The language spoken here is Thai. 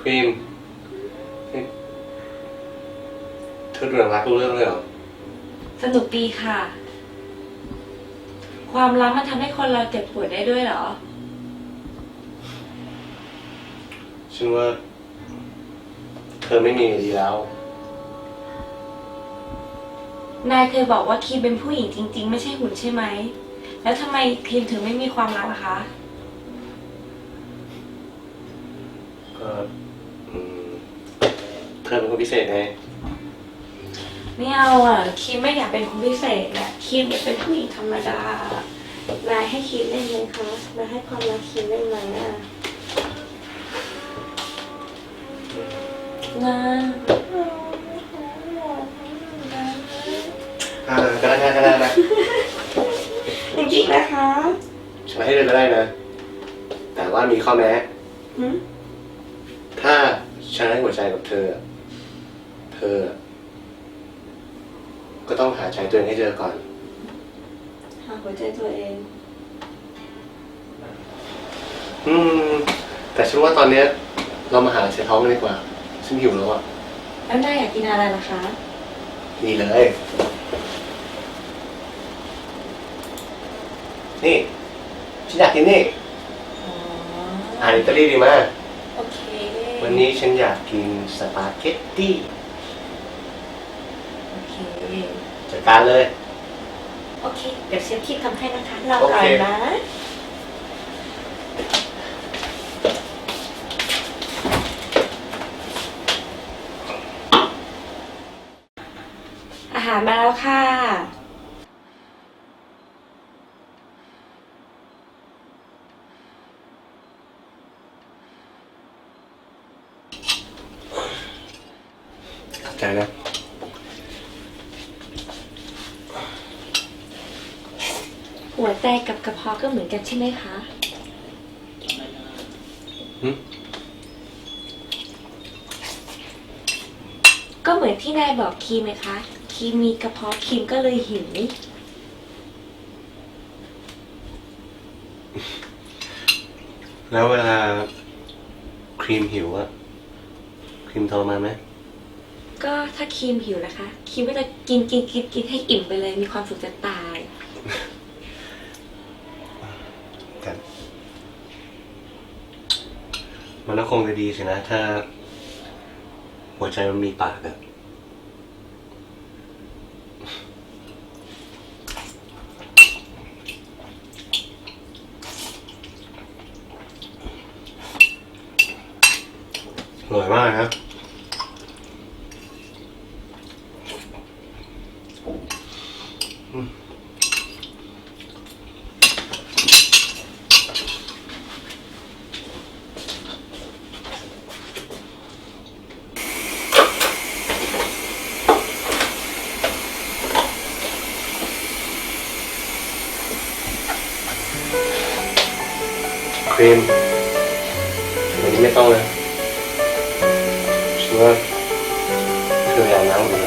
ครีมนี่เธอดูหนังรักรู้เรื่องเลยเหรอ สนุกดีค่ะ ความรักมันทำให้คนเราเจ็บปวดได้ด้วยเหรอ ฉันว่า เธอไม่มีดีแล้ว นายเคยบอกว่าคีมเป็นผู้หญิงจริง ๆ ไม่ใช่หุ่นใช่ไหม แล้วทำไมคีมถึงไม่มีความรักล่ะคะ ธอเป็นคนพิเศษไง ไม่เอาอะคีมไม่อยากเป็นคนพิเศษอะคีมอยากเป็นผู้หญิงธรรมดานายให้คีมได้ไหมคะนายให้ความรักคีมได้ไหมอะนะอ่าก็ได้ก็ได้ก็ได้จริงๆนะคะฉันให้เธอก็ได้นะ แต่ว่ามีข้อแม้หืมถ้าฉันให้หัวใจกับเธอ เธอ ก็ต้องหาใจตัวเองให้เจอก่อน หาหัวใจตัวเอง อืม แต่ฉันว่าตอนเนี้ย เรามาหาเสียท้องกันดีกว่า ฉันหิวแล้วอะ แล้วนายอยากกินอะไรล่ะคะ นี่เลย นี่ ฉันอยากกินนี่อ๋อ อาหารอิตาลีดีมาก โอเค วันนี้ฉันอยากกินสปาเกตตี้ โอเค จัดการเลย โอเค เดี๋ยวเชฟคิดทำให้นะคะรอโอก่อเคนนะ อาหารมาแล้วค่ะขอบใจนะ หัวใจกับกระเพาะก็เหมือนกันใช่ไหมคะหึก็เหมือนที่นายบอกคีมไหมคะคีมมีกระเพาะคีมก็เลยหิว แล้วเวลาครีมหิวอะครีมโทรมาไหมก็ถ้าครีมหิวนะคะ ครีมก็จะกินกินกินกินให้อิ่มไปเลย มีความสุขจะตาย กัน มันก็คงจะดีสินะ ถ้า หัวใจมันมีปากอะอร่อยมากครับค รีมวันนี้ไม่ต้องเลยฉันว่าเธออยากน้ำหรือ